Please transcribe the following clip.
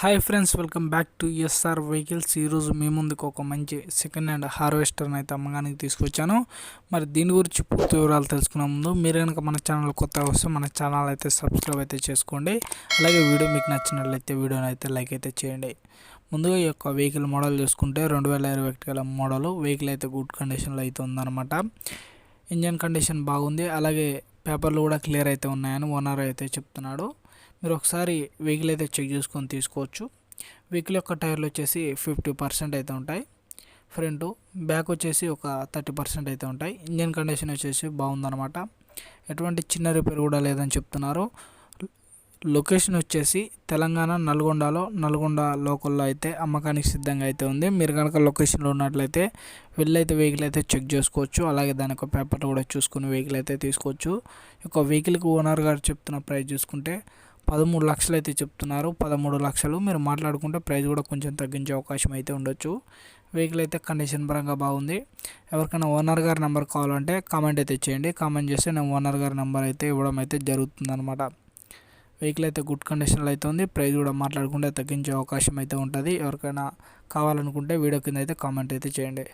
Hi friends welcome back to SR vehicles ఈరోజు మీ ముందుకు ఒక మంచి సెకండ్ హ్యాండ్ హార్వెస్టర్ని అయితే అమ్మగానికి తీసుకొచ్చాను. మరి దీని గురించి పూర్తి వివరాలు తెలుసుకునే ముందు మీరు కనుక మన ఛానల్ కొత్తగా వస్తే మన ఛానల్ అయితే సబ్స్క్రైబ్ అయితే చేసుకోండి. అలాగే వీడియో మీకు నచ్చినట్లయితే వీడియోని అయితే లైక్ అయితే చేయండి. ముందుగా ఈ యొక్క వెహికల్ మోడల్ చూసుకుంటే రెండు వేల ఇరవై ఒకటి గల మోడల్ వెహికల్ అయితే గుడ్ కండిషన్లో అయితే ఉందన్నమాట. ఇంజన్ కండిషన్ బాగుంది. అలాగే పేపర్లు కూడా క్లియర్ అయితే ఉన్నాయని ఓనర్ అయితే చెప్తున్నాడు. మీరు ఒకసారి వెహికల్ అయితే చెక్ చేసుకొని తీసుకోవచ్చు. వెహికల్ యొక్క టైర్లు వచ్చేసి ఫిఫ్టీ పర్సెంట్ అయితే ఉంటాయి. ఫ్రంట్ బ్యాక్ వచ్చేసి ఒక థర్టీ పర్సెంట్ అయితే ఉంటాయి. ఇంజన్ కండిషన్ వచ్చేసి బాగుందన్నమాట. ఎటువంటి చిన్న రిపేర్ కూడా లేదని చెప్తున్నారు. లొకేషన్ వచ్చేసి తెలంగాణ నల్గొండలో నల్గొండ లోకల్లో అయితే అమ్మకానికి సిద్ధంగా అయితే ఉంది. మీరు కనుక లొకేషన్లో ఉన్నట్లయితే వెళ్ళైతే వెహికల్ అయితే చెక్ చేసుకోవచ్చు. అలాగే దాని యొక్క పేపర్ కూడా చూసుకుని వెహికల్ అయితే తీసుకోవచ్చు. ఒక వెహికల్కి ఓనర్ గారు చెప్తున్న ప్రైస్ చూసుకుంటే పదమూడు లక్షలు అయితే చెప్తున్నారు. పదమూడు లక్షలు మీరు మాట్లాడుకుంటే ప్రైస్ కూడా కొంచెం తగ్గించే అవకాశం అయితే ఉండొచ్చు. వెహికల్ అయితే కండిషన్ పరంగా బాగుంది. ఎవరికైనా ఓనర్ గారి నెంబర్ కావాలంటే కామెంట్ అయితే చేయండి. కామెంట్ చేస్తే నేను ఓనర్ గారి నెంబర్ అయితే ఇవ్వడం అయితే జరుగుతుంది అనమాట వెహికల్ అయితే గుడ్ కండిషన్లో అయితే ఉంది. ప్రైస్ కూడా మాట్లాడుకుంటే తగ్గించే అవకాశం అయితే ఉంటుంది. ఎవరికైనా కావాలనుకుంటే వీడియో కింద అయితే కామెంట్ అయితే చేయండి.